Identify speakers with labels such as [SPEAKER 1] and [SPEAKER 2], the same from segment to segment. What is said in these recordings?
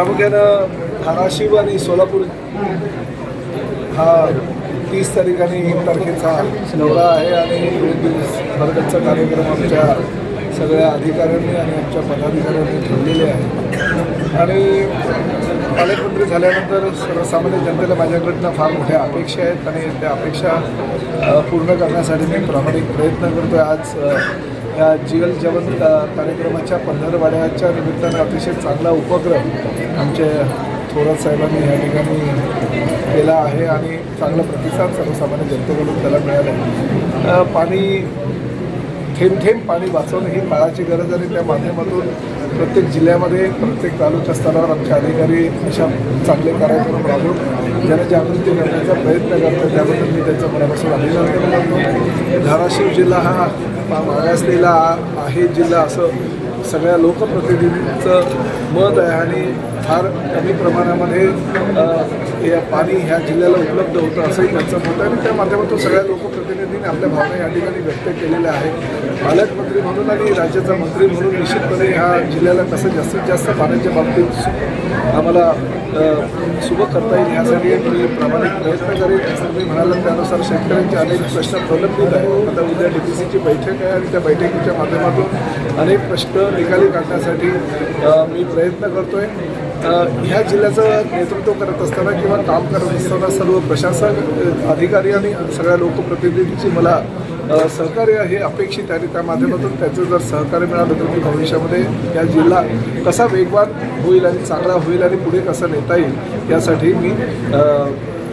[SPEAKER 1] प्रामुख्यानं धाराशिव आणि सोलापूर हा तीस तारीख आणि एक तारखेचा दौरा आहे आणि दोन दिवस भरगतचा कार्यक्रम आमच्या सगळ्या अधिकाऱ्यांनी आणि आमच्या पदाधिकाऱ्यांनी ठेवलेले आहे आणि पालकमंत्री झाल्यानंतर सर्वसामान्य जनतेला माझ्याकडनं फार मोठ्या अपेक्षा आहेत आणि त्या अपेक्षा पूर्ण करण्यासाठी मी प्रामाणिक प्रयत्न करतो आहे आज अ, या जीवन जेवण कार्यक्रमाच्या पंधरवाड्याच्या निमित्तानं अतिशय चांगला उपक्रम आमचे थोरात साहेबांनी या ठिकाणी केला आहे आणि चांगला प्रतिसाद सर्वसामान्य जनतेकडून त्याला मिळाला पाणी थेंब थेंब पाणी वाचवणं ही काळाची गरज आणि त्या माध्यमातून प्रत्येक जिल्ह्यामध्ये प्रत्येक तालुका स्तरावर आमचे अधिकारी अशा चांगले कार्यक्रम राबवून जनजागृती करण्याचा प्रयत्न करतात त्याबद्दल मी त्यांचं मनापासून अभिनंदन करतो. धाराशिव जिल्हा हा मागासलेला आहे जिल्हा असं सगळ्या लोकप्रतिनिधींचं मत आहे आणि फार कमी प्रमाणामध्ये हे पाणी ह्या जिल्ह्याला उपलब्ध होतं असंही त्यांचं मत आहे. आणि त्या माध्यमातून सगळ्या लोकप्रतिनिधींनी आपल्या भावना या ठिकाणी व्यक्त केलेल्या आहेत. पालकमंत्री म्हणून आणि राज्याचा मंत्री म्हणून निश्चितपणे ह्या जिल्ह्याला कसं जास्तीत जास्त पाण्याच्या बाबतीत आम्हाला शुभ सुबक करता येईल ह्यासाठी मी प्रामाणिक प्रयत्न करेन मी म्हणालं त्यानुसार शेतकऱ्यांचे अनेक प्रश्न प्रलंबित आहेत. आता उद्या डी पी सीची बैठक आहे आणि त्या बैठकीच्या माध्यमातून अनेक प्रश्न निकाली काढण्यासाठी मी प्रयत्न करतोय. आहे ह्या जिल्ह्याचं नेतृत्व करत असताना किंवा काम करत असताना सर्व प्रशासक अधिकारी आणि सगळ्या लोकप्रतिनिधींची मला सहकार्य हे अपेक्षित आणि त्या माध्यमातून त्याचं जर सहकार्य मिळालं तर मी भविष्यामध्ये या जिल्हा कसा वेगवान होईल आणि चांगला होईल आणि पुढे कसा नेता येईल यासाठी मी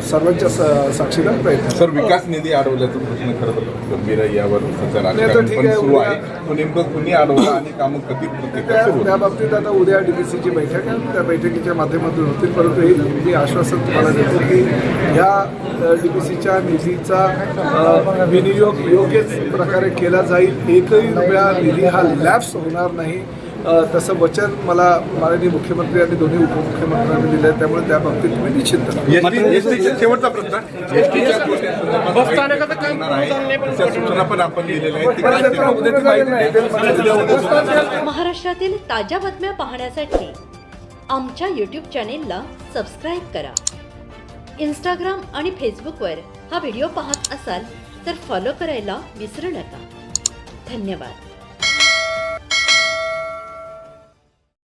[SPEAKER 1] सर्वांच्या स- साक्षीदार प्रयत्न
[SPEAKER 2] सर विकास निधी अडवल्याचा प्रश्न खरं तर गंभीर आहे यावर सुरू आहे. नेमकं कुणी अडवलं आणि कामं कधी
[SPEAKER 1] त्या बाबतीत आता उद्या डी पी सीची बैठक आहे. त्या बैठकीच्या माध्यमातून होतील परंतु हे मी आश्वासन तुम्हाला देतो की ह्या सीच्या निधीचा विनियोग योग्य प्रकारे केला जाईल. एकही रुपया निधी हा लॅप्स होणार नाही. तसं वचन मला माननीय मुख्यमंत्री आणि दोन्ही उपमुख्यमंत्र्यांनी दिलं आहे त्यामुळे त्या बाबतीत मी निश्चित
[SPEAKER 2] शेवटचा प्रश्न.
[SPEAKER 3] महाराष्ट्रातील ताज्या बातम्या पाहण्यासाठी आमच्या यूट्यूब चॅनेलला सबस्क्राईब करा. इंस्टाग्राम आणि फेसबुकवर हा व्हिडिओ पाहत असाल तर फॉलो करायला विसरू नका. धन्यवाद.